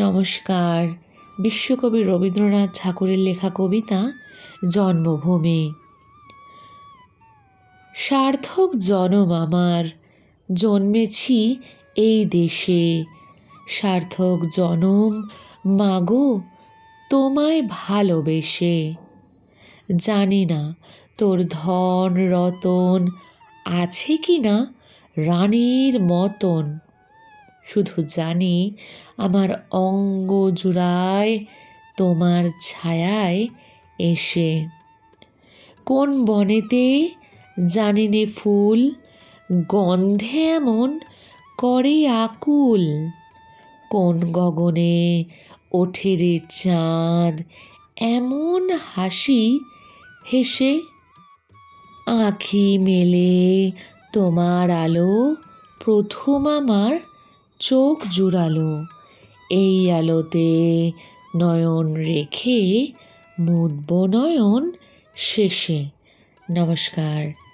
নমস্কার। বিশ্বকবি রবীন্দ্রনাথ ঠাকুরের লেখা কবিতা জন্মভূমি। সার্থক জনম আমার, জন্মেছি এই দেশে। সার্থক জনম মাগো তোমায় ভালোবেসে। জানি না তোর ধন রতন আছে কি না রানীর মতন। শুধু জানি আমার অঙ্গ জুড়ায় তোমার ছায়ায় এসে। কোন বনেতে জানি নে ফুল, গন্ধে এমন করে আকুল। কোন গগনে ওঠে রে চাঁদ, এমন হাসি হেসে। আঁখি মেলে তোমার আলো, প্রথম আমার চোখ জুড়ালো। এই আলোতে নয়ন রেখে মুদব নয়ন শেষে। নমস্কার।